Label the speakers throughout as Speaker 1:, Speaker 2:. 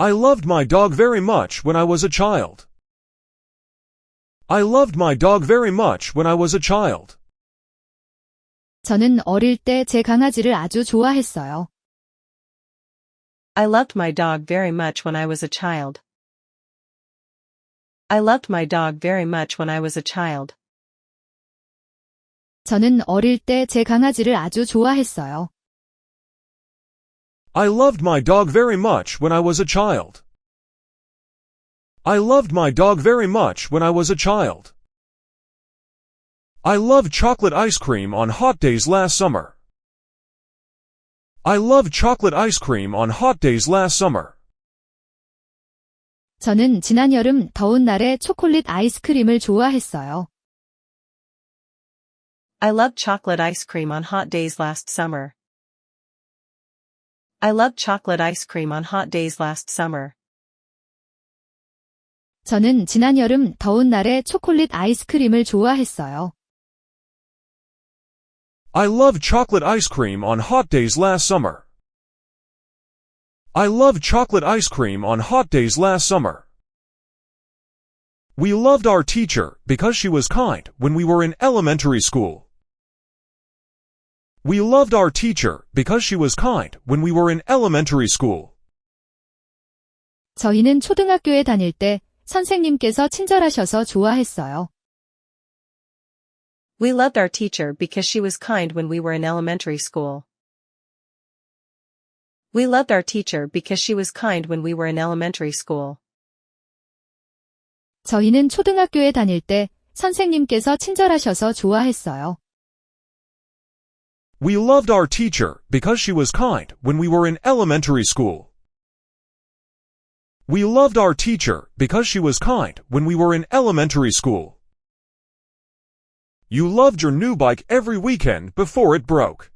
Speaker 1: I loved my dog very much when I was a child. I loved my dog very much when I was a child.
Speaker 2: 저는 어릴 때 제 강아지를 아주 좋아했어요.
Speaker 3: I loved my dog very much when I was a child. I loved my dog very much when I was a child.
Speaker 2: 저는 어릴 때 제 강아지를 아주 좋아했어요.
Speaker 1: I loved my dog very much when I was a child. I loved my dog very much when I was a child. I loved chocolate ice cream on hot days last summer. I loved chocolate ice cream on hot days last summer.
Speaker 2: 저는 지난 여름 더운 날에 초콜릿 아이스크림을 좋아했어요.
Speaker 3: I loved chocolate ice cream on hot days last summer. I loved chocolate ice cream on hot days last summer.
Speaker 2: 저는 지난 여름 더운 날에 초콜릿 아이스크림을 좋아했어요.
Speaker 1: I loved chocolate ice cream on hot days last summer. I loved chocolate ice cream on hot days last summer. We loved our teacher because she was kind when we were in elementary school. We loved our teacher because she was kind when we were in elementary school.
Speaker 2: 저희는 초등학교에 다닐 때 선생님께서 친절하셔서 좋아했어요.
Speaker 3: We loved our teacher because she was kind when we were in elementary school. We loved our teacher because she was kind when we were in elementary school.
Speaker 2: 저희는 초등학교에 다닐 때 선생님께서 친절하셔서 좋아했어요.
Speaker 1: We loved our teacher because she was kind when we were in elementary school. We loved our teacher because she was kind when we were in elementary school. You loved your new bike every weekend before it broke.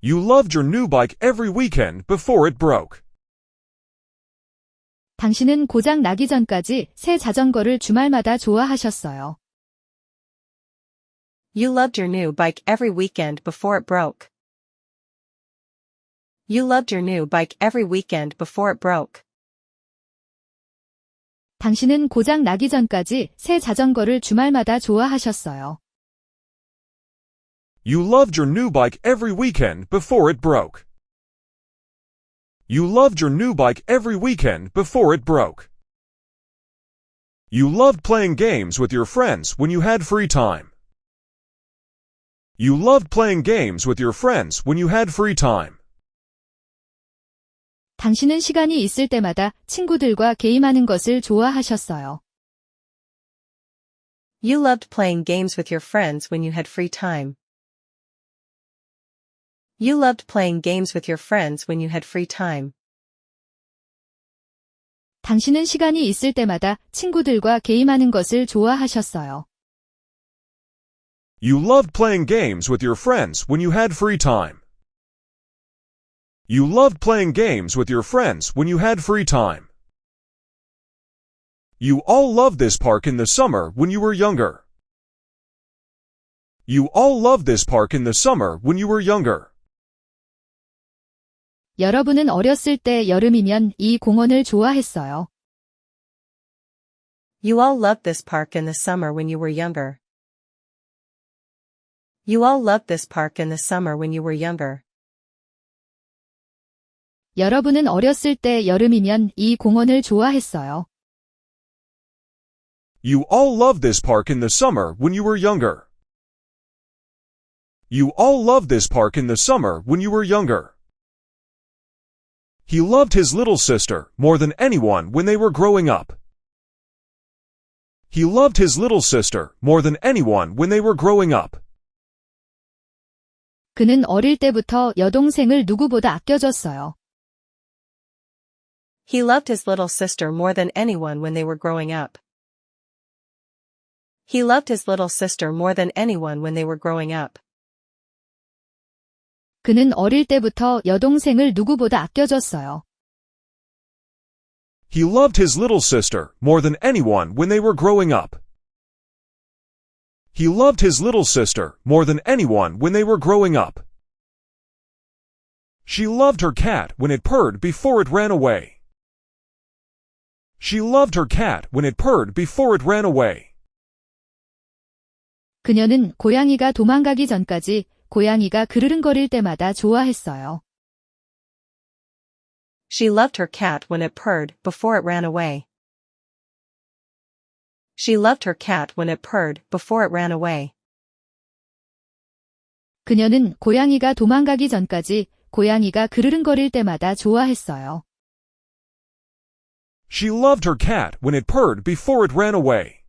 Speaker 1: You loved your new bike every weekend before it broke.
Speaker 2: 당신은 고장 나기 전까지 새 자전거를 주말마다 좋아하셨어요.
Speaker 3: You loved your new bike every weekend before it broke. You loved your new bike every weekend before it broke.
Speaker 2: 당신은 고장 나기 전까지 새 자전거를 주말마다 좋아하셨어요.
Speaker 1: You loved your new bike every weekend before it broke. You loved your new bike every weekend before it broke. You loved playing games with your friends when you had free time. You loved playing games with your friends when you had free time.
Speaker 2: 당신은 시간이 있을 때마다 친구들과 게임하는 것을 좋아하셨어요.
Speaker 3: You loved playing games with your friends when you had free time. You loved playing games with your friends when you had free time.
Speaker 2: 당신은 시간이 있을 때마다 친구들과 게임하는 것을 좋아하셨어요.
Speaker 1: You loved playing games with your friends when you had free time. You loved playing games with your friends when you had free time. You all loved this park in the summer when you were younger. You all loved this park in the summer when you were younger.
Speaker 2: 여러분은 어렸을 때 여름이면 이 공원을 좋아했어요.
Speaker 3: You all loved this park in the summer when you were younger. You all loved this park in the summer when you were younger.
Speaker 2: 여러분은 어렸을 때 여름이면 이 공원을 좋아했어요.
Speaker 1: You all loved this park in the summer when you were younger. You all loved this park in the summer when you were younger. He loved his little sister more than anyone when they were growing up. He loved his little sister more than anyone when they were growing up.
Speaker 2: 그는 어릴 때부터 여동생을 누구보다 아껴줬어요.
Speaker 3: He loved his little sister more than anyone when they were growing up. He loved his little sister more than anyone when they were growing up.
Speaker 2: 그는 어릴 때부터 여동생을 누구보다 아껴줬어요.
Speaker 1: He loved his little sister more than anyone when they were growing up. He loved his little sister more than anyone when they were growing up. She loved her cat when it purred before it ran away. She loved her cat when it purred before it ran away.
Speaker 2: 그녀는 고양이가 도망가기 전까지 고양이가 그르릉거릴 때마다 좋아했어요.
Speaker 3: She loved her cat when it purred before it ran away. She loved her cat when it purred before it ran away.
Speaker 2: 그녀는 고양이가 도망가기 전까지 고양이가 그르릉거릴 때마다 좋아했어요.
Speaker 1: She loved her cat when it purred before it ran away.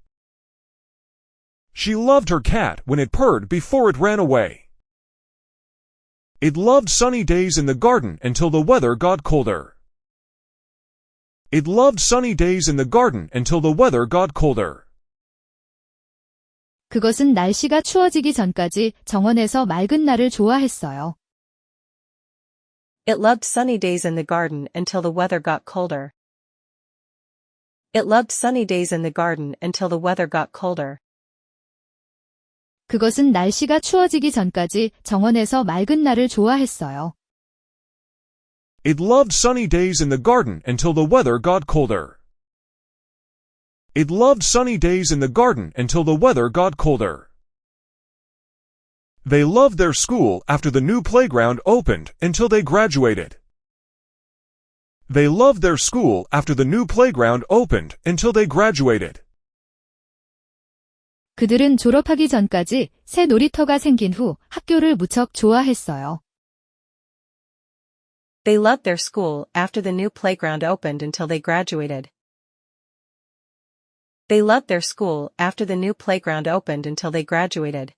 Speaker 1: She loved her cat when it purred before it ran away. It loved sunny days in the garden until the weather got colder. It loved sunny days in the garden until the weather got colder.
Speaker 2: 그것은 날씨가 추워지기 전까지 정원에서 맑은 날을 좋아했어요.
Speaker 3: It loved sunny days in the garden until the weather got colder. It loved sunny days in the garden until the weather got colder.
Speaker 2: 그것은 날씨가 추워지기 전까지 정원에서 맑은 날을 좋아했어요.
Speaker 1: It loved sunny days in the garden until the weather got colder. It loved sunny days in the garden until the weather got colder. They loved their school after the new playground opened until they graduated. They loved their school after the new playground opened until they graduated.
Speaker 2: 그들은 졸업하기 전까지 새 놀이터가 생긴 후 학교를 무척 좋아했어요.
Speaker 3: They loved their school after the new playground opened until they graduated. They loved their school after the new playground opened until they graduated.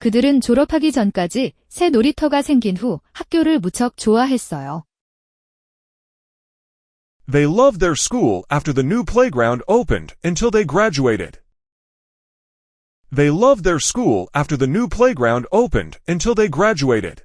Speaker 2: 그들은 졸업하기 전까지 새 놀이터가 생긴 후 학교를 무척 좋아했어요.
Speaker 1: They loved their school after the new playground opened until they graduated. They loved their school after the new playground opened until they graduated.